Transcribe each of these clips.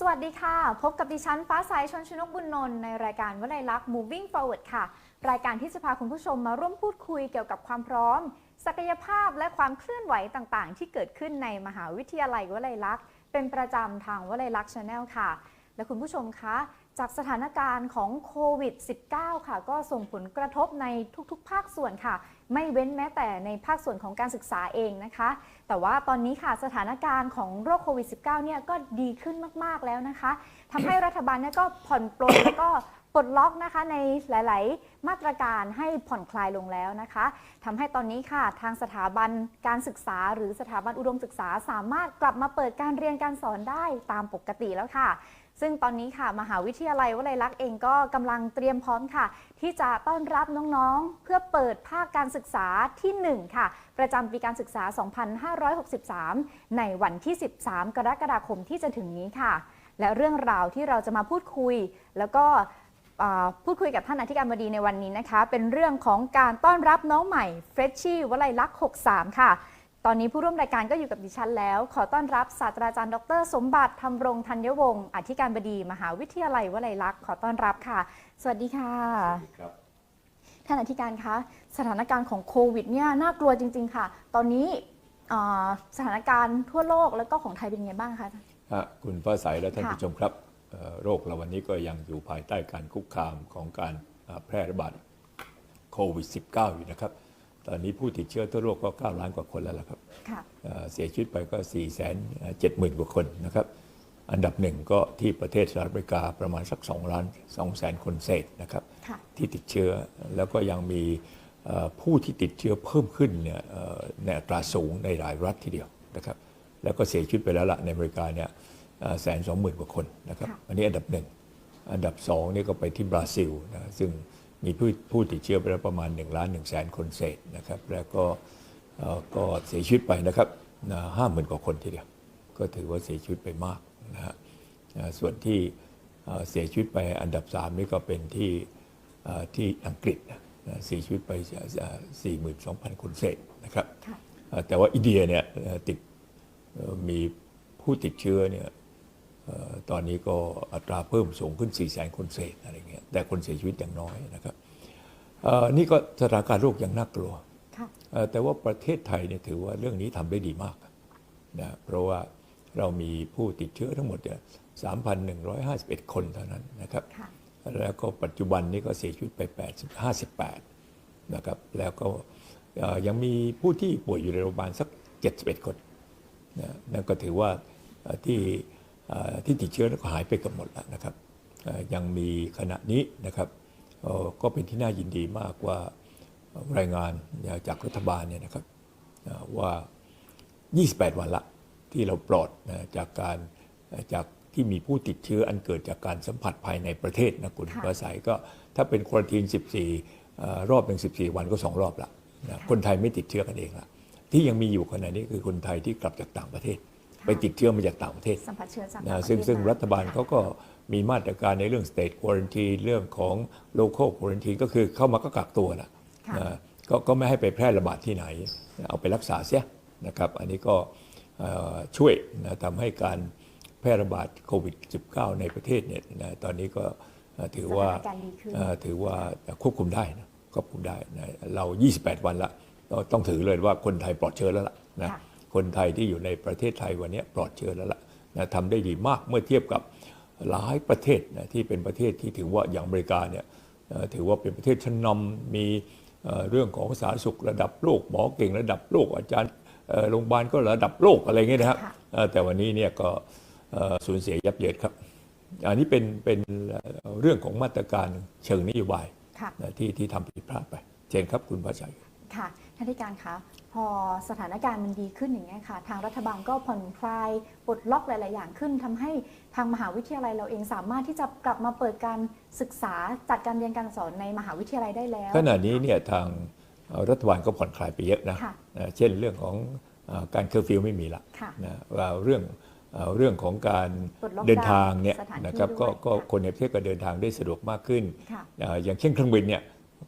สวัสดีค่ะ พบกับดิฉันฟ้าใสชนชนกบุญนนท์ในรายการวลัยลักษณ์ Moving Forward ค่ะ รายการที่จะพาคุณผู้ชมมาร่วมพูดคุยเกี่ยวกับความพร้อม ศักยภาพและความเคลื่อนไหวต่างๆ ที่เกิดขึ้นในมหาวิทยาลัยวลัยลักษณ์ เป็นประจำทางวลัยลักษณ์ชาแนลค่ะ และคุณผู้ชมคะ จากสถานการณ์ของโควิด -19 ค่ะ ก็ส่งผลกระทบในทุกๆ ภาคส่วนค่ะ ไม่เว้นแม้แต่ในภาคส่วนของการศึกษาเองนะคะ แต่ว่าตอนนี้ค่ะสถานการณ์ของโรคโควิด -19 เนี่ยก็ดีขึ้นมากๆแล้วนะคะทำให้รัฐบาลเนี่ยก็ผ่อนปลนแล้วก็ปลดล็อกนะคะในหลาย ๆ มาตรการให้ผ่อนคลายลงแล้วนะคะทำให้ตอนนี้ค่ะทางสถาบันการศึกษา หรือสถาบันอุดมศึกษาสามารถกลับมาเปิดการเรียนการสอนได้ตามปกติแล้วค่ะ ซึ่งตอนนี้ค่ะมหาวิทยาลัยวลัยลักษณ์เองก็กำลังเตรียมพร้อมค่ะ ที่จะต้อนรับน้องๆ เพื่อเปิดภาคการศึกษาที่ 1 ค่ะ ประจำปีการศึกษา 2563 ในวันที่ 13 กรกฎาคมที่จะถึงนี้ค่ะ และเรื่องราวที่เราจะมาพูดคุย แล้วก็พูดคุยกับท่านอธิการบดีในวันนี้นะคะ เป็นเรื่องของการต้อนรับน้องใหม่เฟรชชี่วลัยลักษณ์ 63 ค่ะ ตอนนี้ผู้ร่วมรายการก็อยู่กับดิฉันแล้ว ขอต้อนรับศาสตราจารย์ดร สมบัติธรรมรงธัญวงศ์อธิการบดี มหาวิทยาลัยวลัยลักษณ์ขอต้อนรับค่ะ สวัสดีค่ะครับท่านอธิการคะสถานการณ์ของโควิดเนี่ยน่ากลัวจริง ๆ ค่ะ ตอนนี้อ่าสถานการณ์ทั่วโลกแล้วก็ของไทยเป็นยังไงบ้างคะฮะคุณฟ้าใสและท่านค่ะผู้ชมครับเอ่อโรคเราวันนี้ก็ยังอยู่ภายใต้การคุกคามของการอ่าแพร่ระบาดโควิด -19 อยู่นะครับ ตอนนี้ผู้ติดเชื้อทั่วโลกก็ 9 ล้านกว่าคนแล้วล่ะครับค่ะเอ่อเสียชีวิตไปก็ 4 7 0 0 0 0 กว่าคนนะครับ อันดับหนึ่งก็ที่ประเทศสหรัฐอเมริกาประมาณสัก 2 ล้าน2แสนคนเศษนะครับค่ะที่ติดเชื้อแล้วก็ยังมีเอ่อผู้ที่ติดเชื้อเพิ่มขึ้นเนี่ยเอ่อในอัตราสูงในหลายรัฐทีเดียวนะครับ แล้วก็เสียชีวิตไปแล้วละในอเมริกาเนี่ยแสนสองหมื่นกว่าคนนะครับค่ะอันนี้อันดับหนึ่งอันดับสองนี่ก็ไปที่บราซิลนะซึ่ง มีผู้ผู้ติดเชื้อไปแล้วประมาณ1ล้าน1แสนคนเศษนะครับ แล้วก็เอ่อก็เสียชีวิตไปนะครับห้าหมื่นกว่าคนทีเดียว ก็ถือว่าเสียชีวิตไปมากนะฮะเอ่อส่วนที่เอ่อเสียชีวิตไปอันดับ 3 นี่ก็เป็นที่เอ่อที่อังกฤษนะนะเสียชีวิตไป 4 2 0 0 0 คนเศษนะครับค่ะเอ่อแต่ว่าอินเดียเนี่ยเอ่อติดเอ่อมีผู้ติดเชื้อเนี่ยเอ่อ ตอนนี้ก็อัตราเพิ่มสูงขึ้น4 0 0 0 0 0 คนเศษอะไรเงี้ยแต่คนเสียชีวิตอย่างน้อยนะครับเอ่อนี่ก็สถานการณ์โรคยังน่ากลัวค่ะเอ่อแต่ว่าประเทศไทยเนี่ยถือว่าเรื่องนี้ทำได้ดีมากนะเพราะว่าเรามีผู้ติดเชื้อทั้งหมดเนี่ย3,151 คนเท่านั้นนะครับค่ะแล้วก็ปัจจุบันนี้ก็เสียชีวิตไป 8 58 นะครับ แล้วก็เอ่อยังมีผู้ที่ป่วยอยู่ในโรงพยาบาลสัก 71 คนนะนั่นก็ถือว่าเอ่อที่เอ่อ ที่ติดเชื้อแล้วก็หายไปเกับหมดแล้วนะครับเอ่อยังมีขณะนี้นะครับเอ่อก็เป็นที่น่ายินดีมากว่ารายงานจากรัฐบาลเนี่ยนะครับเอ่อว่า 28 วันละที่เราปลอดนะจากการเอ่อจากที่มีผู้ติดเชื้ออันเกิดจากการสัมผัสภายในประเทศนะคุณค่ะภาษาก็ถ้าเป็นควอรันทีน 14เอ่อรอบหนึ่ง14 วันก็ 2 รอบละนะคนไทยไม่ติดเชื้อกันเองละที่ยังมีอยู่ขณะนี้คือคนไทยที่กลับจากต่างประเทศ ไปติดเชื้อมาจากต่างประเทศสัมผัสเชื้อจากนะต่างประเทศซึ่งซึ่งมรัฐบาลเขาก็มีมาตรการในเรื่อง state quarantine เรื่องของ local quarantine ก็คือเข้ามาก็กักตัวนะค่ะนะก็ก็ไม่ให้ไปแพร่ระบาดที่ไหน เอาไปรักษาเสียนะครับ อันนี้ก็เอ่อช่วยนะทำให้การแพร่ระบาดโควิด -19 ในประเทศเนี่ยนะตอนนี้ก็เอ่อถือว่าสถานการณ์ดีขึ้นเอ่อถือว่าควบคุมได้นะควบคุมได้นะเรา 28 วันละเราต้องถือเลยว่าคนไทยปลอดเชื้อแล้วล่ะนะ ค่ะคนไทยที่อยู่ในประเทศไทยวันนี้ปลอดเชื้อแล้วล่ะนะทำได้ดีมากเมื่อเทียบกับหลายประเทศนะที่เป็นประเทศที่ถือว่าอย่างอเมริกาเนี่ยเอ่อถือว่าเป็นประเทศชั้นนำมีเอ่อเรื่องของสาธารณสุขระดับโลกหมอเก่งระดับโลกอาจารย์เอ่อโรงพยาบาลก็ระดับโลกอะไรเงี้ยนะครับค่ะเอ่อแต่วันนี้เนี่ยก็เอ่อสูญเสียยับเยินครับ อันนี้เป็นเป็นเอ่อเรื่องของมาตรการเชิงนโยบายค่ะนะที่ที่ทำผิดพลาดไป เชิญครับคุณพระชัยค่ะ ท่านธิการคะพอสถานการณ์มันดีขึ้นอย่างนี้ยค่ะ ทางรัฐบาลก็ผ่อนคลายปลดล็อกหลาย ๆ อย่างขึ้นทำให้ทางมหาวิทยาลัยเราเองสามารถที่จะกลับมาเปิดการศึกษาจัดการเรียนการสอนในมหาวิทยาลัยได้แล้วขณะนี้เนี่ยทางเอ่อรัฐบาลก็ผ่อนคลายไปเยอะนะค่ะนะเช่นเรื่องของเอ่อการเคอร์ฟิวไม่มีละค่ะนะว่าเรื่องเอ่อเรื่องของการปลดล็อกเดินทางเนี่ยสถานที่นะครับก็ด้วยก็ค่ะคนในประเทศก็เดินทางได้สะดวกมากขึ้นค่ะเอ่ออย่างเช่นเครื่องบินเนี่ย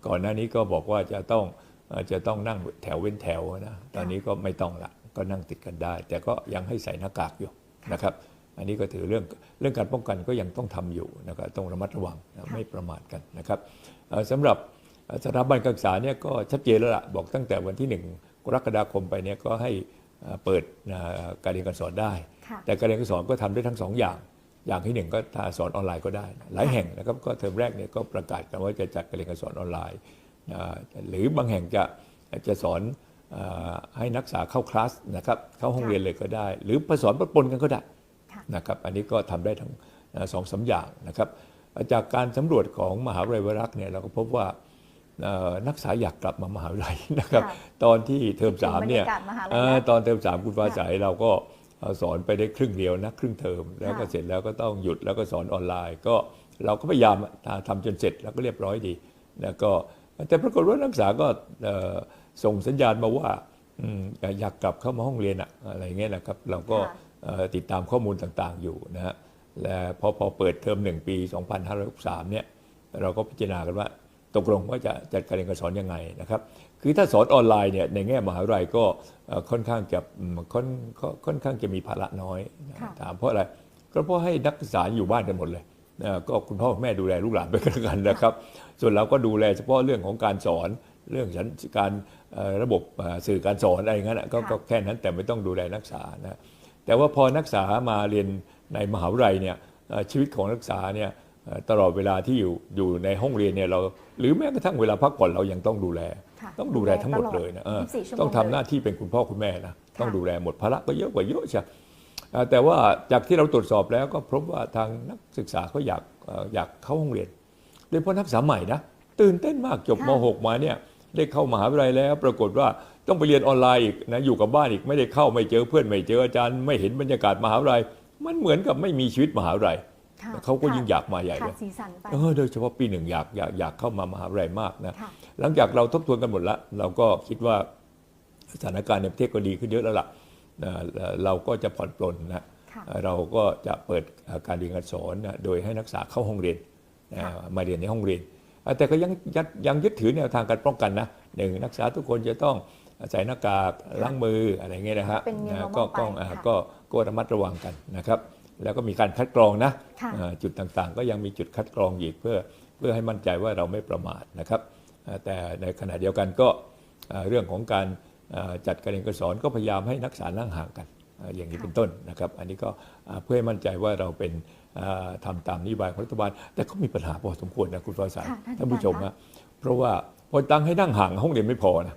ก่อนหน้านี้ก็บอกว่าจะต้องเอ่อ จะต้องนั่งแถวเว้นแถวนะตอนนี้ก็ไม่ต้องละก็นั่งติดกันได้ แต่ก็ยังให้ใส่หน้ากากอยู่ค่ะนะครับ อันนี้ก็ถือเรื่องเรื่องการป้องกันก็ยังต้องทำอยู่นะครับต้องระมัดระวังนะไม่ประมาทกันนะครับเอ่อสำหรับสถาบันการศึกษาเนี่ยก็ชัดเจนแล้วล่ะบอกตั้งแต่วันที่ 1 กรกฎาคมไปเนี่ยก็ให้เอ่อเปิดนะการเรียนการสอนได้ค่ะแต่การเรียนการสอนก็ทำได้ทั้งสองอย่าง อย่างที่หนึ่งก็ถ้าสอนออนไลน์ก็ได้นะหลายแห่งนะครับก็เทอมแรกเนี่ยก็ประกาศกันว่าจะจัดการเรียนการสอนออนไลน์อ่า หรือบางแห่งจะจะสอนอ่าให้นักศึกษาเข้าคลาสนะครับเข้าห้องเรียนเลยก็ได้ หรือผสมปนๆกันก็ได้ค่ะนะครับ อันนี้ก็ทำได้ทั้งเอ่อสองสามอย่างนะครับ จากการสำรวจของมหาวิทยาลัยวรักษ์เนี่ยเราก็พบว่าเอ่อนักศึกษาอยากกลับมามหาวิทยาลัยนะครับค่ะตอนที่เทอมสามเนี่ยบรรยากาศมหาลัยเอ่อนะตอนเทอมสามคุณฟ้าใสเราก็เอ่อสอนไปได้ครึ่งเดียวนะครึ่งเทอมแล้วก็ค่ะเสร็จแล้วก็ต้องหยุดแล้วก็สอนออนไลน์ ก็เราก็พยายามทำจนเสร็จแล้วก็เรียบร้อยดี แล้วก็ แต่ปรากฏว่านักศึกษาก็เอ่อส่งสัญญาณมาว่าอืมอยากกลับเข้ามาห้องเรียนอะอะไรเงี้ยนะครับ เราก็ค่ะเอ่อติดตามข้อมูลต่างๆอยู่นะฮะและพอพอเปิดเทอมหนึ่งปี 2563เนี่ยเราก็พิจารณากันว่าตกลงว่าจะจัดการเรียนการสอนยังไงนะครับ คือถ้าสอนออนไลน์เนี่ยในแง่มหาวิทยาลัยก็เอ่อค่อนข้างจะอืมค่อนค่อนค่อนข้างจะมีภาระน้อยนะค่ะถามเพราะอะไรก็เพราะให้นักศึกษาอยู่บ้านกันหมดเลยเอ่อ ก็คุณพ่อคุณแม่ดูแลลูกหลานไปกันแล้วกันนะครับ ส่วนเราก็ดูแลเฉพาะเรื่องของการสอนเรื่องฉันการเอ่อระบบเอ่อสื่อการสอนอะไรอย่างนั้นนะก็ค่ะก็แค่นั้นแต่ไม่ต้องดูแลนักศึกษานะแต่ว่าพอนักศึกษามาเรียนในมหาวิทยาลัยเนี่ยเอ่อชีวิตของนักศึกษาเนี่ยเอ่อตลอดเวลาที่อยู่อยู่ในห้องเรียนเนี่ยเราหรือแม้กระทั่งเวลาพักผ่อนเรายังต้องดูแลค่ะต้องดูแลทั้งหมดเลยนะเออ24ชั่วโมงต้องทำหเลยน้าที่เป็นคุณพ่อคุณแม่นะต้องค่ะดูแลหมดภาระก็เยอะกว่าเยอะใช่เอ่อ แต่ว่าจากที่เราตรวจสอบแล้วก็พบว่าทางนักศึกษาเขาอยากเอ่ออยากเข้าห้องเรียนโดยเฉพาะนักศึกษาใหม่นะตื่นเต้นมากจบม .6 มาเนี่ยได้เข้ามหาวิทยาลัยแล้ว ปรากฏว่าต้องไปเรียนออนไลน์อีกนะอยู่กับบ้านอีกไม่ได้เข้าไม่เจอเพื่อนไม่เจออาจารย์ ไม่เห็นบรรยากาศมหาวิทยาลัย มันเหมือนกับไม่มีชีวิตมหาวิทยาลัยค่ะเขาก็ยิ่งอยากมาใหญ่ขาเลดยสีสันไปเออโดยเฉพาะปีหนึ่งอยากอยากอยากเข้ามามหาวิทยาลัยมากนะค่ะหลังจากเราทบทวนกันหมดแล้วเราก็คิดว่าสถานการณ์ในประเทศก็ดีขึ้นเยอะแล้วล่ะนะ เราก็จะผ่อนปลนนะค่ะเราก็จะเปิดการเรียนการสอนนะโดยให้นักศึกษาเข้าห้องเรียนนะค่ะมาเรียนในห้องเรียน แต่ก็ยังยัดยังยึดถือแนวทางการป้องกันนะหนึ่งนักศึกษาทุกคนจะต้องใส่หน้ากากล้างมืออะไรเงี้ยนะฮะเป็น new นะ normal ก็ก็ไปอ่าค่ะก็ก็ระมัดระวังกันนะครับ แล้วก็มีการคัดกรองนะค่ะอ่าจุดต่างๆ ก็ยังมีจุดคัดกรองอีกเพื่อเพื่อให้มั่นใจว่าเราไม่ประมาทนะครับอ่าแต่ในขณะเดียวกันก็อ่าเรื่องของการอ่า จัดการเรียนการสอนก็พยายามให้นักศึกษานั่งห่างกันอ่าอย่างนี้ค่ะเป็นต้นนะครับ อันนี้ก็อ่าเพื่อให้มั่นใจว่าเราเป็นอ่าทำตามนโยบายของรัฐบาล แต่ก็มีปัญหาพอสมควรนะคุณฟ้าใสค่ะท่านท่านผู้ชมอาจารย์นะเพราะว่าพอตั้งให้นั่งห่างห้องเรียนไม่พอนะ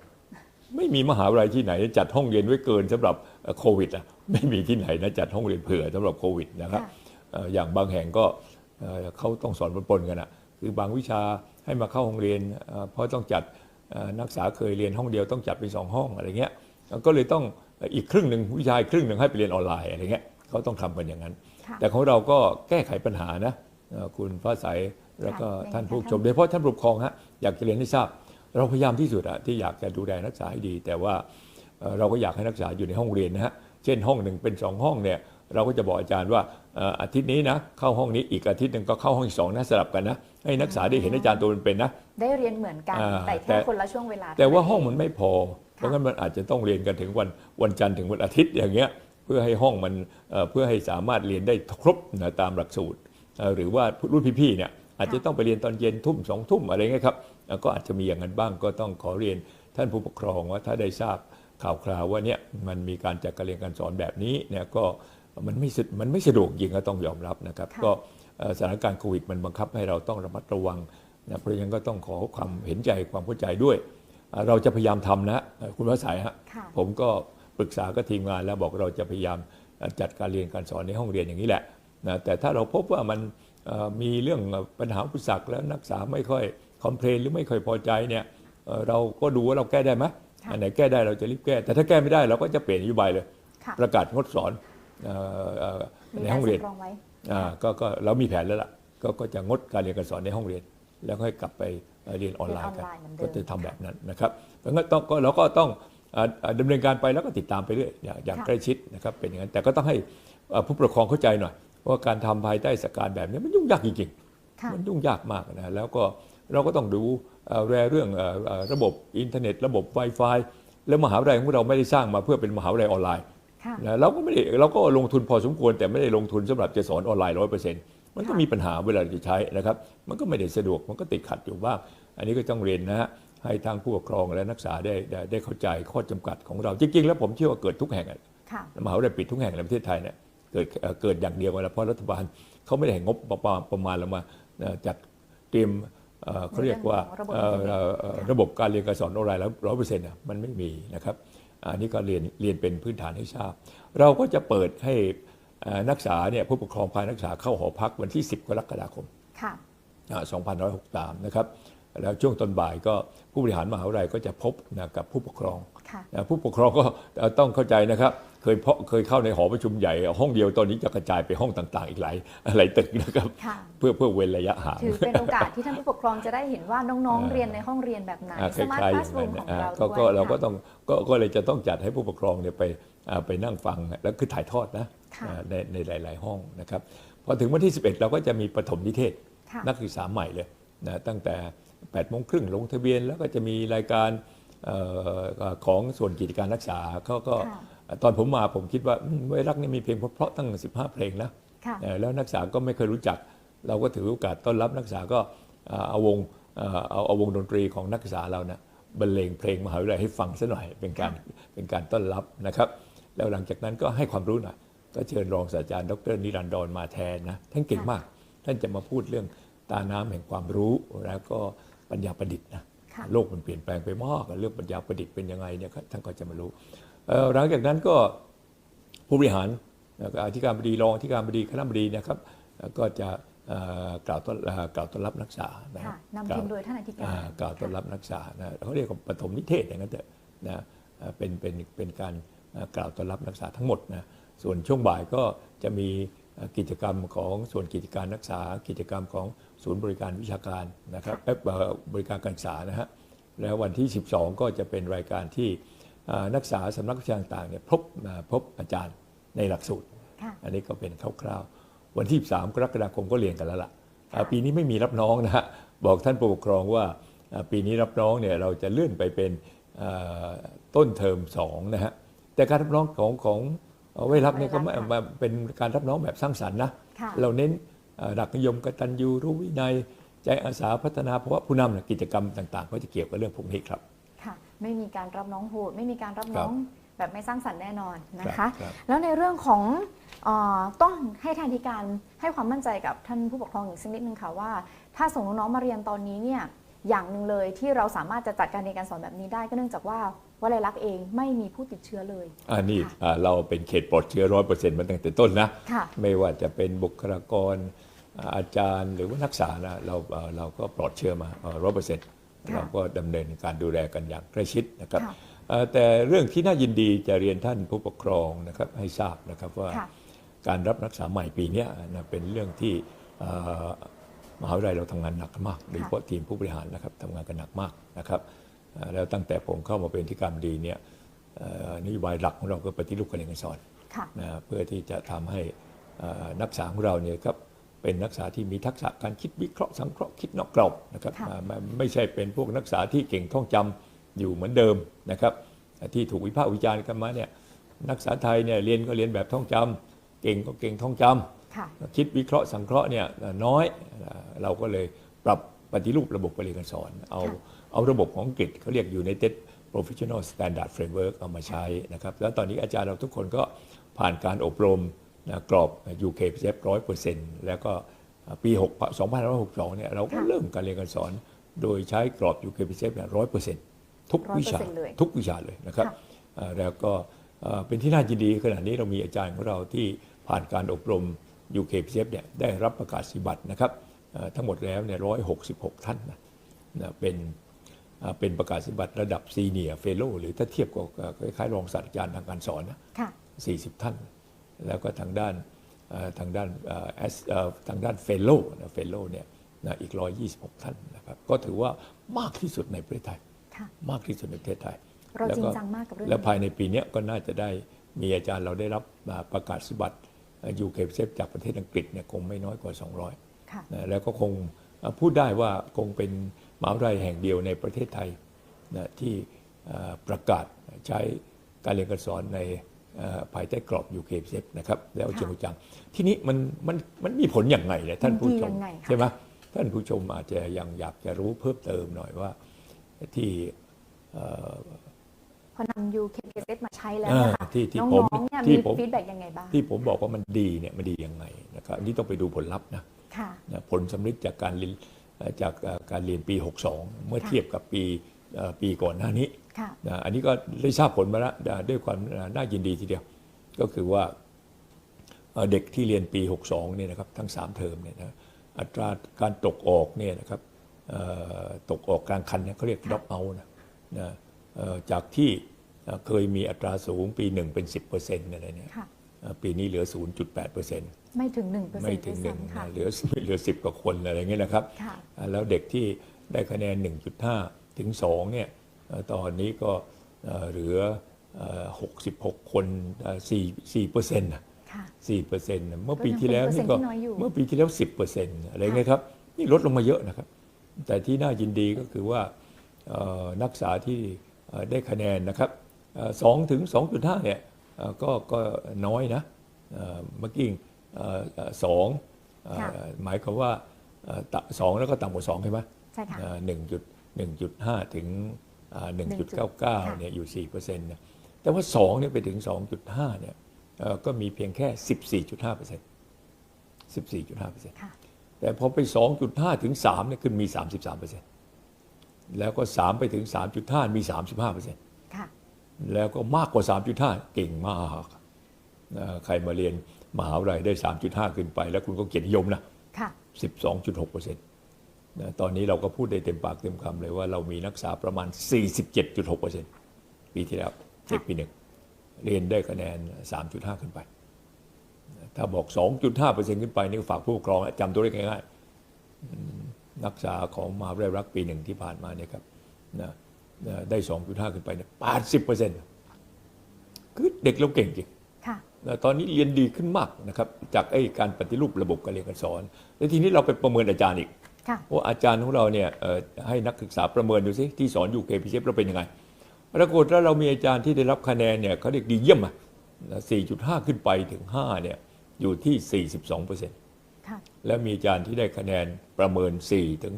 ไม่มีมหาวิทยาลัยที่ไหนจัดห้องเรียนไว้เกินสำหรับเอ่อโควิดอะไม่มีที่ไหนนะจัดห้องเรียนเผื่อสำหรับโควิดนะครับค่ะเอ่ออย่างบางแห่งก็เอ่อเขาต้องสอนปนๆกันอะคือบางวิชาให้มาเข้าห้องเรียนเอ่อเพราะต้องจัดเอ่อ นักศึกษาเคยเรียนห้องเดียวต้องจัดเป็นสองห้องอะไรเงี้ยก็เลยต้องอีกครึ่งหนึ่งวิชาอีกครึ่งหนึ่งให้ไปเรียนออนไลน์อะไรเงี้ยเขาต้องทำกันอย่างนั้นค่ะแต่ของเราก็แก้ไขปัญหานะเอ่อคุณฟ้าใสแล้วก็ค่ะท่านผู้ชมยังไงคะโดยเฉพาะท่านผู้ปกครองฮะอยากจะเรียนให้ทราบ เราพยายามที่สุดอะที่อยากจะดูแลนักศึกษาให้ดี แต่ว่าเอ่อเราก็อยากให้นักศึกษาอยู่ในห้องเรียนนะฮะเช่นห้องหนึ่งเป็นสองห้องเนี่ยเราก็จะบอกอาจารย์ว่าเอ่ออาทิตย์นี้นะเข้าห้องนี้อีกอาทิตย์หนึ่งก็เข้าห้องอีกสองนะสลับกันนะให้นักศึกษาได้เห็นอาจารย์ตัวเป็นๆนะ ได้เรียนเหมือนกัน อ่าแต่แต่ แค่คนละช่วงเวลาแต่ว่าเท่ห้องเมันไม่พอ เพราะงั้นมันอาจจะต้องเรียนกันถึงวันวันจันทร์ถึงวันอาทิตย์อย่างเงี้ยเพื่อให้ห้องมันเอ่อเพื่อให้สามารถเรียนได้ครบนะตามหลักสูตรเอ่อหรือว่ารุ่นพี่ๆเนี่ยอาจจะต้องไปเรียนตอนเย็นทุ่มสองทุ่มอะไรเงี้ยครับเอ่อก็อาจจะมีอย่างนั้นบ้างก็ต้องขอเรียนท่านผู้ปกครองว่าถ้าได้ทราบข่าวคราวว่าเนี่ยมันมีการจัดการเรียนการสอนแบบนี้เนี่ยก็ มันไม่สะมันไม่สะดวกจริงก็ต้องยอมรับนะครับค่ะก็เอ่อสถานการณ์โควิดมันบังคับให้เราต้องระมัดระวังนะเพราะฉะนั้นก็ต้องขอความเห็นใจความเข้าใจด้วยอ่าเราจะพยายามทำนะเอ่อคุณวสัยฮะค่ะผมก็ปรึกษากับทีมงานแล้วบอกเราจะพยายามเอ่อจัดการเรียนการสอนในห้องเรียนอย่างนี้แหละนะแต่ถ้าเราพบว่ามันเอ่อมีเรื่องเอ่อปัญหาอุปสรรคแล้วนักศึกษาไม่ค่อยคอมเพลนหรือไม่ค่อยพอใจเนี่ยเอ่อเราก็ดูว่าเราแก้ได้ไหมค่ะอันไหนแก้ได้เราจะรีบแก้ แต่ถ้าแก้ไม่ได้เราก็จะเปลี่ยนนโยบายเลยค่ะประกาศงดสอนเอ่อเอ่อมี ในการห้องเรียนสำรองไว้อ่าก็ก็เรามีแผนแล้วล่ะก็ก็จะงดการเรียนการสอนในห้องเรียน แล้วก็ให้กลับไปเอ่อเรียนออนไลน์กันเรียนออนไลน์เหมือนเดิมก็จะทำแบบนั้นนะครับเพราะงั้นต้องก็เราก็ต้องอ่าอ่าดำเนินการไปแล้วก็ติดตามไปเรื่อยอย่างอย่างค่ะใกล้ชิดนะครับเป็นอย่างนั้นแต่ก็ต้องให้อ่าผู้ปกครองเข้าใจหน่อยว่าการทำภายใต้สถานการณ์แบบนี้มันยุ่งยากจริงค่ะๆมันยุ่งยากมากนะแล้วก็เราก็ต้องดูเอ่อแลเรื่องเอ่อเอ่อระบบอินเทอร์เน็ต ระบบ Wi-Fi แล้วมหาวิทยาลัยของเราไม่ได้สร้างมาเพื่อเป็นมหาวิทยาลัยค่ะนะเราก็ไม่ได้เราก็ลงทุนพอสมควร แต่ไม่ได้ลงทุนสำหรับจะสอนออนไลน์ร้อยเปอร์เซ็นต์มันก็ค่ะมีปัญหาเวลาจะใช้นะครับ มันก็ไม่ได้สะดวกมันก็ติดขัดอยู่บ้าง อันนี้ก็ต้องเรียนนะฮะให้ทางผู้ปกครองและนักศึกษาได้ได้ได้เข้าใจข้อจำกัดของเราจริงๆ แล้วผมเชื่อว่าเกิดทุกแห่งอะค่ะมหาวิทยาลัยปิดทุกแห่งในประเทศไทยเนี่ยเกิดเอ่อเกิดอย่างเดียวกันแล้วเพราะรัฐบาลเขาไม่ได้ให้งบประมาณประมาณเรามาเอ่อจัดเตรียมเอ่อเขาเรียกว่าระบบเอ่ออินเทอร์เน็ตเอ่อเอ่อระบบการเรียนการสอนออนไลน์แล้วร้อยเปอร์เซ็นต์มันไม่มีนะครับ อันนี้ก็เรียนเรียนเป็นพื้นฐานให้ทราบ เราก็จะเปิดให้เอ่อนักศึกษาเนี่ยผู้ปกครองพานักศึกษาเข้าหอพักวันที่ 10 กรกฎาคมค่ะอ่า2563 นะครับ แล้วช่วงตอนบ่ายก็ผู้บริหารมหาวิทยาลัยก็จะพบนะกับผู้ปกครองค่ะนะผู้ปกครองก็เอ่อต้องเข้าใจนะครับ เคยเพาะเคยเข้าในหอประชุมใหญ่ ห้องเดียวตอนนี้จะกระจายไปห้องต่าง ๆ อีกหลายหลายตึกนะครับค่ะเพื่อเพื่อเว้นระยะห่างถือเป็นโอกาสที่ท่านผู้ปกครองจะได้เห็นว่าน้องๆเรียนในห้องเรียนแบบไหนอ่าคสมาร์ทล้ายคๆลาอสย่างรูนั้มนของอ่าเราก็ด้วยก็เราก็ค่ะต้องก็ก็เลยจะต้องจัดให้ผู้ปกครองเนี่ยไปอ่าไปนั่งฟังแล้วคือถ่ายทอดนะค่ะอ่าในในหลาย ๆ ห้องนะครับพอถึงวันที่ 11 เราก็จะมีปฐมนิเทศค่ะนักศึกษาใหม่เลยนะตั้งแต่8โมงครึ่งลงทะเบียนแล้วก็จะมีรายการเอ่อของส่วนกิจการรักษาเขาก็ค่ะ ตอนผมมาผมคิดว่าอืมไว้รักนี่มีเพลงเพราะๆตั้ง 15 เพลงนะค่ะเอ่อแล้วนักศึกษาก็ไม่เคยรู้จัก เราก็ถือโอกาสต้อนรับนักศึกษาก็เอ่อเอาวงเอ่อเอาเอาวงดนตรีของนักศึกษาเรานะบรรเลงเพลงมหาวิทยาลัยให้ฟังซะหน่อยเป็นการเป็นการต้อนรับนะครับ แล้วหลังจากนั้นก็ให้ความรู้หน่อยก็เชิญรองศาสตราจารย์ดรนิรันดรมาแทนนะท่านเก่งมาก ท่านจะมาพูดเรื่องตาน้ำแห่งความรู้แล้วก็ปัญญาประดิษฐ์นะค่ะโลกมันเปลี่ยนแปลงไปมากเรื่องปัญญาประดิษฐ์เป็นยังไงเนี่ยครับท่านก็จะมารู้เอ่อ หลังจากนั้นก็ผู้บริหารแล้วก็อธิการบดีรองอธิการบดีคณะบดีนะครับเอ่อก็จะเอ่อกล่าวต้อนเอ่อกล่าวต้อนรับนักศึกษานะครัค่ะบนำกล่าทีวมโดยท่านอธิการอ่ากล่าวต้อนรับนักศึกษานะเขาเรียกว่าปฐมนิเทศอย่างนั้นเถอะนะเอ่อเป็นเป็นเป็นการเอ่อกล่าวต้อนรับนักศึกษาทั้งหมดนะส่วนช่วงบ่ายก็จะมีเอ่อกิจกรรมของส่วนกิจการนักศึกษา กิจกรรมของศูนย์บริการวิชาการนะครับเอ่อเอ่อบริการการศึกษานะฮะแล้ววันที่ 12 ก็จะเป็นรายการที่เอ่อ นักศึกษาสำนักวิชาต่างๆเนี่ยพบมาพบอาจารย์ในหลักสูตรค่ะอันนี้ก็เป็นคร่าวๆ วันที่ 3 กรกฎาคมก็เรียนกันแล้วล่ะอ่าปีนี้ไม่มีรับน้องนะฮะบอกท่านผู้ปกครองว่าอ่าปีนี้รับน้องเนี่ยเราจะเลื่อนไปเป็นอ่าต้นเทอม2นะฮะแต่การรับน้องของของเอ่อไว้รับเนี่ยก็ไม่ไว้รับค่ะมาเป็นการรับน้องแบบสร้างสรรค์นะค่ะเราเน้นเอ่อหลักนิยมกตัญญูรู้วินัยใจอาสาพัฒนาเพราะว่าผู้นำเนี่ยกิจกรรมต่างๆ ก็จะเกี่ยวกับเรื่องพวกนี้ครับค่ะ ไม่มีการรับน้องโหดไม่มีการรับครัน้บองแบบไม่สร้างสรรค์แน่นอนนะครัคะบครับแล้วในเรื่องของเออต้องให้ทางธิการให้ความมั่นใจกับท่านผู้ปกครองอีกสักนิดนึงค่ะว่า ถ้าส่งน้องๆมาเรียนตอนนี้เนี่ยอย่างหนึ่งเลยที่เราสามารถจะจัดการเรียนการสอนแบบนี้ได้ก็เนื่องจากว่าวลัยลักษณ์เองไม่มีผู้ติดเชื้อเลยอันนี้ค่ะอ่าเราเป็นเขตปลอดเชื้อร้อยเปอร์เซ็นต์มาตั้งแต่ต้นนะค่ะไม่ว่าจะเป็นบุคลากรอ่าอาจารย์หรือว่านักศึกษานะเราเอ่อเราก็ปลอดเชื้อมาร้อยเปอร์เซ็นต์ค่ะ เราก็ดำเนินการดูแลกันอย่างใกล้ชิดนะครับค่ะเอ่อแต่เรื่องที่น่ายินดีจะเรียนท่านผู้ปกครองนะครับให้ทราบนะครับว่าค่ะการรับนักศึกษาใหม่ปีเนี้ยนะเป็นเรื่องที่เอ่อมหาวิทยาลัยเราทำงานหนักมากโดยเฉพาะทีมผู้บริหารนะครับทำงานกันหนักมากนะครับเอ่อแล้วตั้งแต่ผมเข้ามาเป็นที่การบดีเนี่ยเอ่อนโยบายหลักของเราก็ปฏิรูปการเรียนการสอนค่ะนะเพื่อที่จะทำให้เอ่อนักศึกษาของเราเนี่ยครับ เป็นนักศึกษาที่มีทักษะการคิดวิเคราะห์สังเคราะห์คิดนอกกรอบนะครับค่ะอ่าไม่ไม่ใช่เป็นพวกนักศึกษาที่เก่งท่องจำอยู่เหมือนเดิมนะครับที่ถูกวิพากษ์วิจารณ์กันมาเนี่ยนักศึกษาไทยเนี่ยเรียนก็เรียนแบบท่องจำเก่งก็เก่งท่องจำค่ะคิดวิเคราะห์สังเคราะห์เนี่ยน้อยเราก็เลยปรับปฏิรูประบบการเรียนการสอน เอาค่ะเอาระบบของอังกฤษเขาเรียก United Professional Standard Framework เอามาใช้นะครับ แล้วตอนนี้อาจารย์เราทุกคนก็ผ่านการอบรม นะกรอบ UK p s ร้อยเปอร์เซ็นต์แล้วก็ปี6 2562เนี่ยเราก็ค่ะเริ่มการเรียนการสอน โดยใช้กรอบ UK p s ร้อยเปอร์เซ็นต์ทุกวิชา100%เลยทุกวิชาเลยนะครับค่ะเอ่อแล้วก็เอ่อเป็นที่น่ายินดีขณะนี้เรามีอาจารย์ของเราที่ผ่านการอบรม UKPF เนี่ยได้รับประกาศสิบัตรนะครับเอ่อทั้งหมดแล้วเนี่ยร้อยหกสิบหกท่านนะนะเป็นอ่าเป็นประกาศสิบัตรระดับซีเนียร์เฟโลหรือถ้าเทียบกับเอ่อคล้ายๆรองศาสตราจารย์ทางการสอนนะค่ะ40 ท่าน แล้วก็ทางด้านเอ่อทางด้านเอ่อ as- เอ่อทางด้านเฟโลนะเฟโลเนี่ยนะอีก 126 ท่านนะครับ ก็ถือว่ามากที่สุดในประเทศไทยค่ะมากที่สุดในประเทศไทย เราแล้วจริงก็จังมากกับเรื่องและนี้ภายในปีเนี้ยก็น่าจะได้มีอาจารย์เราได้รับอ่าประกาศสิบัตรยูเคเซฟจากประเทศอังกฤษเนี่ยคงไม่น้อยกว่า 200ค่ะนะแล้วก็คงอ่าพูดได้ว่าคงเป็นมหาวิทยาลัยแห่งเดียวในประเทศไทยนะที่อ่าประกาศใช้การเรียนการสอนในเอ่อ ภายใต้กรอบ UK เซฟนะครับแล้วเอาจริงเอาจัง ทีนี้มันมันมันมีผลอย่างไงเนี่ยท่านผู้ชมันดียัมงไงคะใช่ไหมท่านผู้ชมอาจจะยังอยากจะรู้เพิ่มเติมหน่อยว่าที่เอ่อพอนำ UKPSS มาใช้แล้วอ่านะคะที่ที่น้ผมองๆเนี่ยที่มีผมฟีดแบ็กยังไงบ้างที่ผมบอกว่ามันดีเนี่ยมันดียังไงนะครับอันนี้ต้องไปดูผลลัพธ์นะค่ะนะผลสำลิดจากการเรียนเอ่อจากเอ่อการเรียนปี 62 เมื่อค่ะเทียบกับปีเอ่อ ปีก่อนหน้านี้ค่ะนะอันนี้ก็ได้ทราบผลมาแล้วนะด้วยความน่ายินดีทีเดียว ก็คือว่าเอ่อเด็กที่เรียนปี 62เนี่ยนะครับทั้ง 3 เทอมเนี่ยนะอัตราการตกออกเนี่ยนะครับเอ่อตกออกกลางคันเนี่ยเขาเรียกค่ะ drop out นะนะเอ่อจากที่เอ่อเคยมีอัตราสูงปีหนึ่งเป็น 10%อะไรเนี่ยค่ะเอ่อปีนี้เหลือ 0.8%ไม่ถึง1%เปอร์ไม่เซ็นต์ถึงหนึ่งค่ะนะเหลือเหลือสิบกว่าคนอะไรเงี้ยนะครับค่ะอ่าแล้วเด็กที่ได้คะแนน 1.5 ถึง2เนี่ยเอ่อตอนนี้ก็เอ่อเหลือเอ่อ66 คนเอ่อ4 4เปอร์เซ็นต์นะค่ะ4เปอร์เซ็นต์เมื่อปีก็ยังที่แล้วเป็นนี่ก็เปอร์เซ็นต์ที่น้อยอยู่เมื่อปีที่แล้ว 10เปอร์เซ็นต์อะไรเงี้ยครับนี่ลดลงมาเยอะนะครับ แต่ที่น่ายินดีก็คือว่าเอ่อนักศึกษาที่เอ่อได้คะแนนนะครับเอ่อ2ถึง 2.5 เนี่ยเอ่อก็ก็น้อยนะเอ่อเมื่อกี้เอ่อเอ่อสองเอ่อค่ะหมายความว่าเอ่อตะสองแล้วก็ต่ำกว่าสองใช่ไหมใช่ค่ะหนึ่งจุด หนึ่งจุดห้าถึงหนึ่งจุดเก้าเก้าเนี่ยอยู่สี่เปอร์เซ็นต์เนี่ยแต่ว่าสองเนี่ยไปถึงสองจุดห้าเนี่ยเอ่อก็มีเพียงแค่สิบสี่จุดห้าเปอร์เซ็นต์สิบสี่จุดห้าเปอร์เซ็นต์ค่ะแต่พอไปสองจุดห้าถึงสามเนี่ยขึ้นมีสามสิบสามเปอร์เซ็นต์แล้วก็สามไปถึงสามจุดห้ามีสามสิบห้าเปอร์เซ็นต์ค่ะแล้วก็มากกว่าสามจุดห้าเก่งมากเอ่อใครมาเรียนมหาวิทยาลัยได้สามจุดห้าขึ้นไป แล้วคุณก็เกียรตินิยมนะค่ะ12.6เปอร์เซ็ นต์นะตอนนี้เราก็พูดได้เต็มปากเต็มคำเลยว่าเรามีนักศึกษาประมาณ 47.6เปอร์เซ็นต์ปีที่แล้วเด็กปีหนึ่งเรียนได้คะแนน 3.5 ขึ้นไป ถ้าบอก 2.5เปอร์เซ็นต์ขึ้นไปนี่ก็ฝากผู้ปกครองนะจำตัวเลขง่ายๆอืมนักศึกษาของมหาวิทยาลัยรักปีหนึ่งที่ผ่านมาเนี่ยครับนะนะได้ 2.5 ขึ้นไปเนี่ย80เปอร์เซ็นต์คือเด็กเราเก่งจริงค่ะนะตอนนี้เรียนดีขึ้นมากนะครับจากไอ้การปฏิรูประบบการเรียนการสอน แล้วทีนี้เราไปประเมินอาจารย์อีกค่ะ ว่าอาจารย์ของเราเนี่ยเอ่อให้นักศึกษาประเมินดูสิที่สอนอยู่เคพีเเราเป็นยังไงปรากฏว่าเรามีอาจารย์ที่ได้รับคะแนนเนี่ยเขาเรียกดีเยี่ยมอะ4.5 ขึ้นไปถึง 5 เนี่ยอยู่ที่ 42เปอร์เซ็นต์ค่ะและมีอาจารย์ที่ได้คะแนนประเมิน 4 ถึง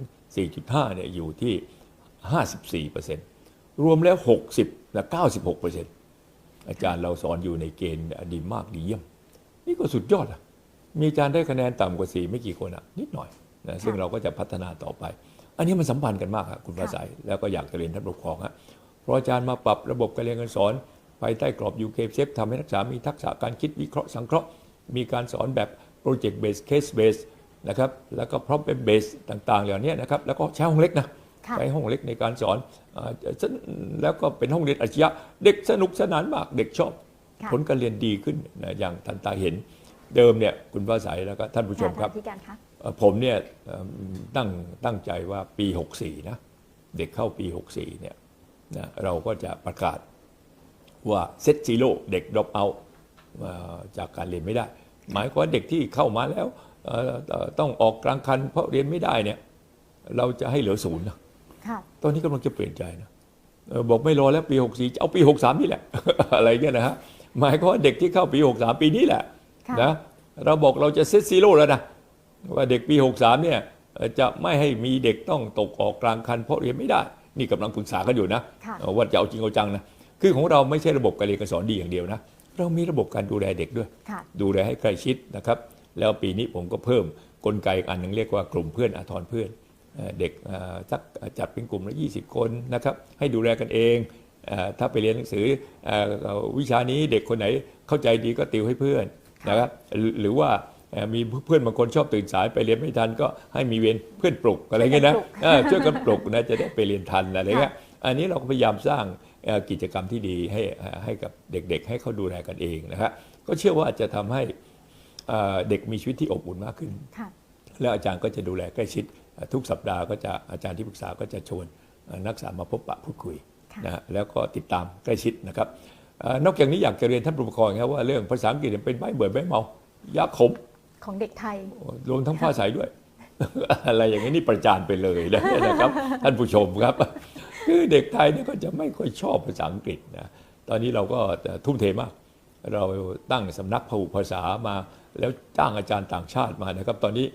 4.5 เนี่ยอยู่ที่ 54เปอร์เซ็นต์รวมแล้ว 60 และ 96เปอร์เซ็นต์อาจารย์เราสอนอยู่ในเกณฑ์ดีมากดีเยี่ยม นี่ก็สุดยอดอะ มีอาจารย์ได้คะแนนต่ำกว่า 4 ไม่กี่คนอะนิดหน่อย นะซึ่งเราก็จะพัฒนาต่อไป อันนี้มันสัมพันธ์กันมากครับคุณประสายแล้วก็อยากจะเรียนท่านปกครองฮะเพราะอาจารย์มาปรับระบบการเรียนการสอนภายใต้กรอบ UK s a f ทำให้นักศึกษามีทักษะการคิดวิเคราะห์สังเคราะห์ มีการสอนแบบ Project Based Case Based นะครับแล้วก็ Problem Based ต่างๆเหล่านี้นะครับแล้วก็ใช้ห้องเล็กนะค่ะใช้ห้องเล็กในการสอนเอ่อแล้วก็เป็นห้องเรียนอาชีพเด็กสนุกสนานมากเด็กชอบค่ะผลการเรียนดีขึ้นนะอย่างทันตาเห็นเดิมเนี่ยคุณฟ้าใสแล้วก็ท่านผู้ชมครับ ท่านที่การคะเอ่อผมเนี่ยเอ่อตั้งตั้งใจว่าปี 64 นะ เด็กเข้าปี 64 เนี่ยนะเราก็จะประกาศว่าเซตซีโร่เด็กดรอปเอาจากการเรียนไม่ได้ หมายความว่าเด็กที่เข้ามาแล้วเอ่อเอ่อต้องออกกลางคัน เพราะเรียนไม่ได้เนี่ยเราจะให้เหลือศูนย์นะค่ะตอนนี้กำลังจะเปลี่ยนใจนะเออบอกไม่รอแล้วปี 64จะเอาปี 63 นี่แหละ อะไรเงี้ยนะฮะหมายความว่าเด็กที่เข้าปี 63 ปีนี้แหละค่ะนะเราบอกเราจะเซตซีโร่แล้วนะ ว่าเด็กปี 63 เนี่ยเอ่อจะไม่ให้มีเด็กต้องตกออกกลางคันเพราะเรียนไม่ได้ นี่กำลังปรึกษากันอยู่นะค่ะเอ่อว่าจะเอาจริงเอาจังนะคือของเราไม่ใช่ระบบการเรียนการสอนดีอย่างเดียวนะ เรามีระบบการดูแลเด็กด้วยค่ะดูแลให้ใกล้ชิดนะครับ แล้วปีนี้ผมก็เพิ่มกลไกอีกอันหนึงเรียกว่ากลุ่มเพื่อนอาทรเพื่อนเอ่อเด็กเอ่อสักจัดเป็นกลุ่มละ20 คนนะครับให้ดูแลกันเองเอ่อถ้าไปเรียนหนังสือเอ่อวิชานี้เด็กคนไหนเข้าใจดีก็ติวให้เพื่อนนะครับหรือหรือว่าเอ่อ มีเพื่อนบางคนชอบตื่นสายไปเรียนไม่ทันก็ให้มีเวรเพื่อนปลุกอะไรเงี้ยนะเออช่วยกันปลุกนะจะได้ไปเรียนทันอะไรเงี้ยอันนี้เราก็พยายามสร้างเอ่อกิจกรรมที่ดีให้เอ่อให้กับเด็กๆ ให้เขาดูแลกันเองนะครับก็เชื่อว่าจะทำให้เอ่อเด็กมีชีวิตที่อบอุ่นมากขึ้นค่ะแล้วอาจารย์ก็จะดูแลใกล้ชิดเอ่อทุกสัปดาห์ก็จะอาจารย์ที่ปรึกษาก็จะชวนเอ่อนักศึกษามาพบปะพูดคุยค่ะนะฮะแล้วก็ติดตามใกล้ชิดนะครับเอ่อนอกจากนี้อยากจะเรียนท่านผู้ปกครองครับว่าเรื่องภาษาอังกฤษเนี่ยเป็นใบเบื่อใบเมายาขม ของเด็กไทย รวมทั้งผ้าใสด้วย อะไรอย่างนี้นี่ประจานไปเลยนะนะครับ ท่านผู้ชมครับ คือเด็กไทยเนี่ยก็จะไม่ค่อยชอบภาษาอังกฤษนะตอนนี้เราก็ทุ่มเทมาก เราตั้งสำนักพหุภาษามา แล้วจ้างอาจารย์ต่างชาติมานะครับ ตอนนี้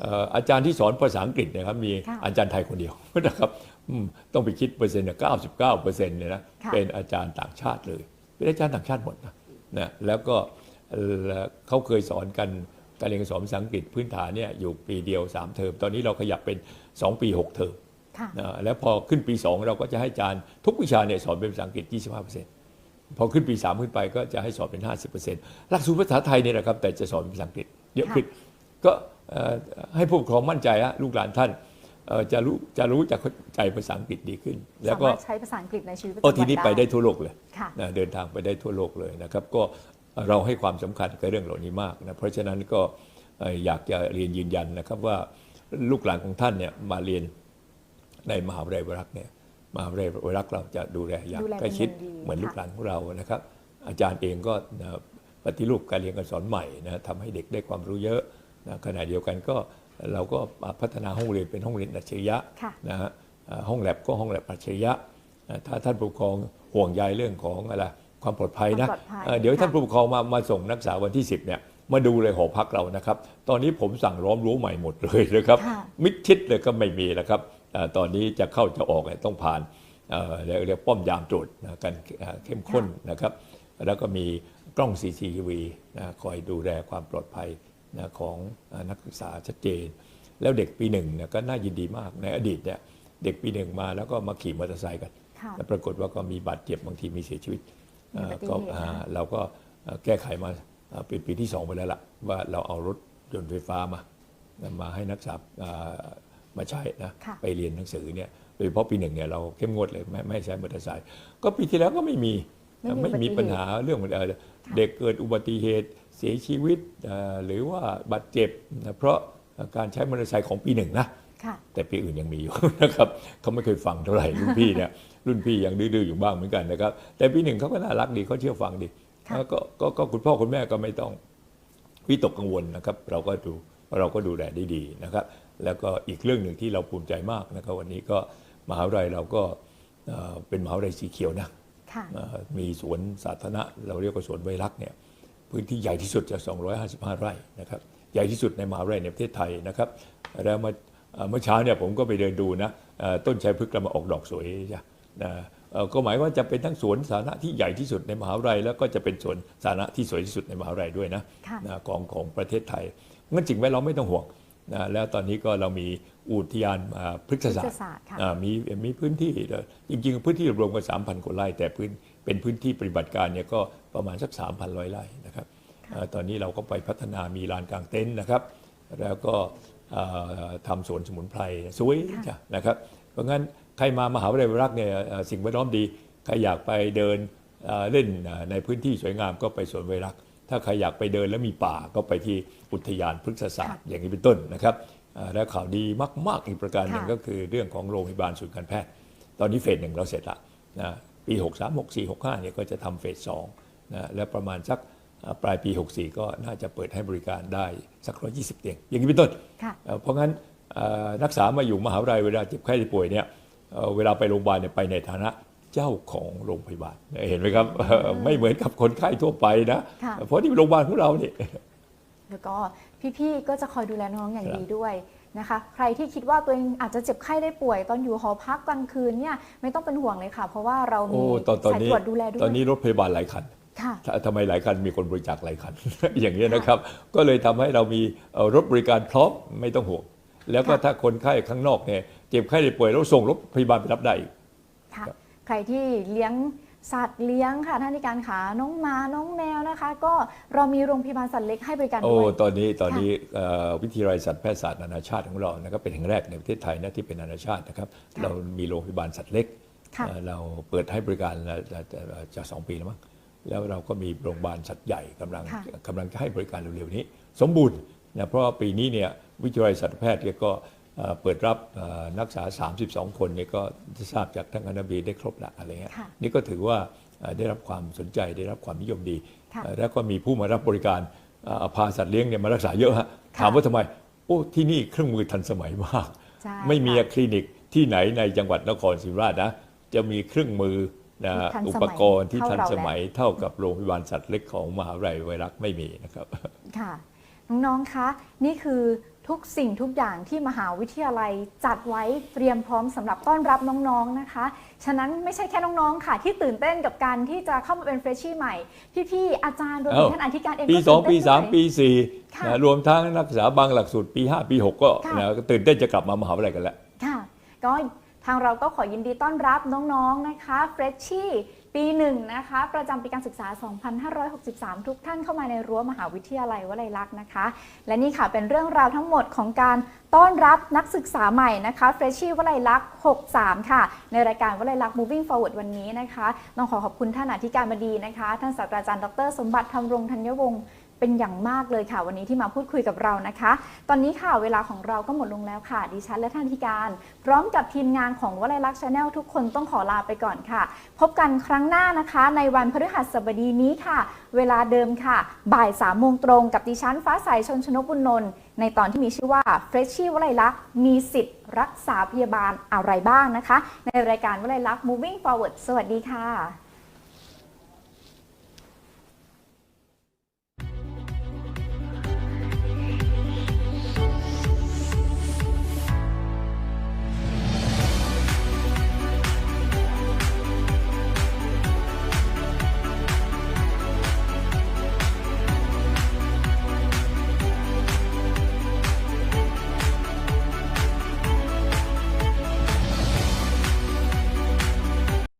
เอ่ออาจารย์ที่สอนภาษาอังกฤษเนะครับมีค่ะอาจารย์ไทยคนเดียวนะครับอืมต้องไปคิดเปอร์เซ็นต์เนี่ย99เปอร์เซ็นต์เนี่ยนะค่ะเป็นอาจารย์ต่างชาติเลย เป็นอาจารย์ต่างชาติหมดนะนะแล้วก็เอ่อเขาเคยสอนกัน การเรียนการสอนภาษาอังกฤษพื้นฐานเนี่ยอยู่ปีเดียว 3 เทอม ตอนนี้เราขยับเป็น 2 ปี 6 เทอมค่ะนะแล้วพอขึ้นปี 2 เราก็จะให้อาจารย์ทุกวิชาเนี่ยสอนเป็นภาษาอังกฤษ 25%พอขึ้นปี 3 ขึ้นไปก็จะให้สอนเป็น 50%หลักสูตรภาษาไทยเนี่ยนะครับแต่จะสอนเป็นภาษาอังกฤษเยอะขึ้นก็เอ่อให้ผู้ปกครองมั่นใจฮะลูกหลานท่านเอ่อจะรู้จะรู้จะเข้าใจภาษาอังกฤษดีขึ้น แล้วสาก็มารถใช้ภาษาอังกฤษในชีวิตประจำโอ้วันทีนี้ไปได้ทั่วโลกเลยค่ะนะเดินทางไปได้ทั่วโลกเลยนะครับ ก็ เราให้ความสำคัญกับเรื่องเหล่านี้มากนะเพราะฉะนั้นก็เอ่ออยากจะเรียนยืนยันนะครับว่าลูกหลานของท่านเนี่ยมาเรียนในมหาวิทยาลัยวรักษ์เนี่ยมหาวิทยาลัยวรักษ์เราจะดูแลอย่างดูแลใกล้ชิดเป็นอย่างดีเหมือนลูกค่ะหลานของเรานะครับ อาจารย์เองก็นะปฏิรูปการเรียนการสอนใหม่นะทำให้เด็กได้ความรู้เยอะนะขณะเดียวกันก็เราก็พัฒนาห้องเรียนเป็นห้องเรียนอัจฉริยะค่ะนะฮะเอ่อห้องแลบก็ห้องแลบอัจฉริยะนะถ้าท่านผู้ปกครองห่วงใยเรื่องของอะไร ความปลอดภัยนะความปลอดภัยเอ่อเดี๋ยวค่ะท่านผู้ปกครองมามาส่งนักศึกษาวันที่ 10เนี่ยมาดูเลยหอพักเรานะครับ ตอนนี้ผมสั่งล้อมรั้วใหม่หมดเลยนะครับ ค่ะ มิดชิดเลยก็ไม่มีนะครับเอ่อตอนนี้จะเข้าจะออกเนี่ยต้องผ่านเอ่อเรียกเรียกป้อมยามตรวจนะกันเอ่อเข้มข้นนะครับ แล้วก็มีกล้อง CCTV นะคอยดูแลความปลอดภัยนะของเอ่อนักศึกษาชัดเจน แล้วเด็กปีหนึ่งเนี่ยก็น่ายินดีมากในอดีตเนี่ยเด็กปีหนึ่งมาแล้วก็มาขี่มอเตอร์ไซค์กัน ค่ะแล้วปรากฏว่าก็มีบาดเจ็บบางทีมีเสียชีวิตมีอุบัติเหตุ ก็นะคะอ่าเราก็เอ่อแก้ไขมาอ่าปีปีที่สองไปแล้วล่ะ ว่าเราเอารถยนต์ไฟฟ้ามามาให้นักศึกษาอ่ามาใช้นะค่ะไปเรียนหนังสือเนี่ยโดยเฉพาะปีหนึ่งเนี่ยเราเข้มงวดเลยไม่ไม่ให้ใช้มอเตอร์ไซค์ก็ปีที่แล้วก็ไม่มีไม่มีไม่มีอุบัติเหตุปัญหาเรื่องเอ่อเด็กเกิดอุบัติเหตุเสียชีวิตเอ่อหรือว่าบาดเจ็บนะเพราะการใช้มอเตอร์ไซค์ของปีหนึ่งนะค่ะแต่ปีอื่นยังมีอยู่นะครับเขาไม่เคยฟังเท่าไหร่รุ่นพี่เนี่ย รุ่นพี่ยังดื้อๆอยู่บ้างเหมือนกันนะครับ แต่ปีหนึ่งเขาก็น่ารักดีเขาเชื่อฟังดีค่ะแล้วก็ก็ก็คุณพ่อคุณแม่ก็ไม่ต้องวิตกกังวลนะครับ เราก็ดูเราก็ดูแลได้ดีนะครับ แล้วก็อีกเรื่องหนึ่งที่เราภูมิใจมากนะครับ วันนี้ก็มหาวิทยาลัยเราก็เอ่อเป็นมหาวิทยาลัยสีเขียวนะค่ะเอ่อมีสวนสาธารณะ เราเรียกว่าสวนไวรักษ์เนี่ยพื้นที่ใหญ่ที่สุดจะ 255 ไร่นะครับใหญ่ที่สุดในมหาวิทยาลัยในประเทศไทยนะครับ แล้วเมื่อเอ่อเมื่อเช้าเนี่ยผมก็ไปเดินดูนะเอ่อต้นชัยพฤกษ์กำลังออกดอกสวยจ้ะ นะเอ่อก็หมายว่าจะเป็นทั้งสวนสาธารณะที่ใหญ่ที่สุดในมหาวิทยาลัยแล้วก็จะเป็นสวนสาธารณะที่สวยที่สุดในมหาวิทยาลัยด้วยนะค่ะนะของของประเทศไทยงั้นจริงไหมเราไม่ต้องห่วงนะแล้วตอนนี้ก็เรามีอุทยานอ่าพฤกษศาสตพฤกษร์ศาสตร์ค่ะอ่ามีมีพื้นที่เอ่อจริงๆ พื้นที่รวมกัน3,000กว่าไร่แต่พื้นเป็นพื้นที่ปฏิบัติการเนี่ยก็ประมาณสัก3,000ร้อยไร่นะครับเอ่อตอนนี้เราก็ไปพัฒนามีลานกลางเต็นท์นะครับ แล้วก็เอ่อทำสวนสมุนไพรสวยค่ะจ้ะนะครับ เพราะงั้น ใครมามหาวิทยาลัยรักษ์เนี่ยเอ่อสิ่งแวดล้อมดีใครอยากไปเดินเอ่อเล่นเอ่อในพื้นที่สวยงามก็ไปสวนไวรักษ์ถ้าใครอยากไปเดินแล้วมีป่าก็ไปที่อุทยานพฤกษศาสตร์อย่างนี้เป็นต้นนะครับเอ่อและข่าวดีมากๆอีกประการหนึ่งค่ะก็คือเรื่องของโรงพยาบาลศูนย์การแพทย์ ตอนนี้เฟสหนึ่งเราเสร็จละนะปี 63 64 65เนี่ยก็จะทำเฟสสองนะและประมาณสักเอ่อปลายปี 64 ก็น่าจะเปิดให้บริการได้สัก120เตียงอย่างนี้เป็นต้นค่ะเอ่อเพราะงั้นเอ่อนักศึกษามาอยู่มหาวิทยาลัยเวลาเจ็บไข้ได้ป่วยเนี่ย เอ่อเวลาไปโรงพยาบาลเนี่ยไปในฐานะเจ้าของโรงพยาบาลเห็นไหมครับเอ่อไม่เหมือนกับคนไข้ทั่วไปนะค่ะเพราะที่โรงพยาบาลของเราเนี่ยแล้วก็พี่ๆก็จะคอยดูแลน้องๆอย่างครับดีด้วยนะคะ ใครที่คิดว่าตัวเองอาจจะเจ็บไข้ได้ป่วย ตอนอยู่หอพักกลางคืนเนี่ยไม่ต้องเป็นห่วงเลยค่ะ เพราะว่าเราโอ้มีตอนตอนสายนี้ตรวจดูแลด้วตอยนนี้รถพยาบาลหลายคันค่ะถ้าทำไมหลายคันมีคนบริจาคหลายคัน อย่างนี้ยนะครับ ก็เลยทำให้เรามีเอ่อรถบริการพร้อมไม่ต้องห่วง แล้วก็ค่ะถ้าคนไข้ข้างนอกเนี่ยเจ็บไข้ได้ป่วยเราส่งรถพยาบาลไปรับได้อีกค่ะครับใครที่เลี้ยงสัตว์เลี้ยงค่ะท่านที่การขาน้องหมาน้องแมวนะคะ ก็เรามีโรงพยาบาลสัตว์เล็กให้บริการโอ้ด้วยตอนนี้ตอนนี้เอ่อวิทยาลัยสัตวแพทยศาสตร์นานาชาติของเรานะครับเป็นแห่งแรกในประเทศไทยนะที่เป็นนานาชาตินะครับค่ะเรามีโรงพยาบาลสัตว์เล็กค่ะเอ่อเราเปิดให้บริการจะจะจะสองปีแล้วมั้งแล้วเราก็มีโรงพยาบาลสัตว์ใหญ่กำลังค่ะกำลังจะให้บริการเร็วๆนี้ สมบูรณ์ นะเพราะว่าปีนี้เนี่ยวิทยาลัยสัตวแพทย์เนี่ยก็เอ่อเปิดรับเอ่อนักศึกษา 32 คนเนี่ยก็ทราบจากท่านคณะบดีได้ครบละอะไรเงี้ยค่ะนี่ก็ถือว่าเอ่อได้รับความสนใจได้รับความนิยมดีค่ะเอ่อแล้วก็มีผู้มารับบริการเอ่อพาสัตว์เลี้ยงเนี่ยมารักษาเยอะฮะค่ะถามว่าทำไมโอ้ที่นี่เครื่องมือทันสมัยมากใช่ไม่มีค่ะคลินิกที่ไหนในจังหวัดนครศรีธรรมราชนะจะมีเครื่องมือนะทันสมัยอุปกรณ์ที่เท่าทันเราสมัยเท่ากับโรงพยาบาลสัตว์เล็กของมหาวิทยาลัยไวรักไม่มีนะครับค่ะ น้องๆ คะ นี่คือทุกสิ่งทุกอย่างที่มหาวิทยาลัยจัดไว้เตรียมพร้อมสำหรับต้อนรับน้องๆ นะคะ ฉะนั้นไม่ใช่แค่น้องๆ ค่ะ ที่ตื่นเต้นกับการที่จะเข้ามาเป็นเฟรชชี่ใหม่ พี่ๆ อาจารย์รวมถึงเอ้าท่านอธิการเองปีก็สองตื่นเต้นปีสามด้วยปีสี่ค่ะนะรวมทั้งนักศึกษาบางหลักสูตรปีห้าปีหกก็ค่ะนะก็ตื่นเต้นจะกลับมามหาวิทยาลัยกันแล้ว ค่ะ ก็ทางเราก็ขอยินดีต้อนรับน้องๆ นะคะเฟรชชี่ ปีหนึ่งนะคะ ประจำปีการศึกษา 2563 ทุกท่านเข้ามาในรั้วมหาวิทยาลัยวลัยลักษณ์นะคะ และนี่ค่ะเป็นเรื่องราวทั้งหมดของการต้อนรับนักศึกษาใหม่นะคะเฟรชชี่วลัยลักษณ์ 63 ค่ะ ในรายการวลัยลักษณ์ moving forward วันนี้นะคะ ต้องขอขอบคุณท่านอธิการบดีนะคะ ท่านศาสตราจารย์ดร สมบัติธรรมรงธัญวงศ์ เป็นอย่างมากเลยค่ะ วันนี้ที่มาพูดคุยกับเรานะคะ ตอนนี้ค่ะเวลาของเราก็หมดลงแล้วค่ะ ดิฉันและท่านธิการ พร้อมกับทีมงานของวลัยลักษณ์ชาแนลทุกคนต้องขอลาไปก่อนค่ะ พบกันครั้งหน้านะคะ ในวันพฤหัสบดีนี้ค่ะ เวลาเดิมค่ะ บ่ายสามโมงตรงกับดิฉันฟ้าใสชนชนกบุญนนท์ในตอนที่มีชื่อว่าเฟรชชี่วลัยลักษณ์มีสิทธิ์รักษาพยาบาลอะไรบ้างนะคะ ในรายการวลัยลักษณ์ moving forward สวัสดีค่ะ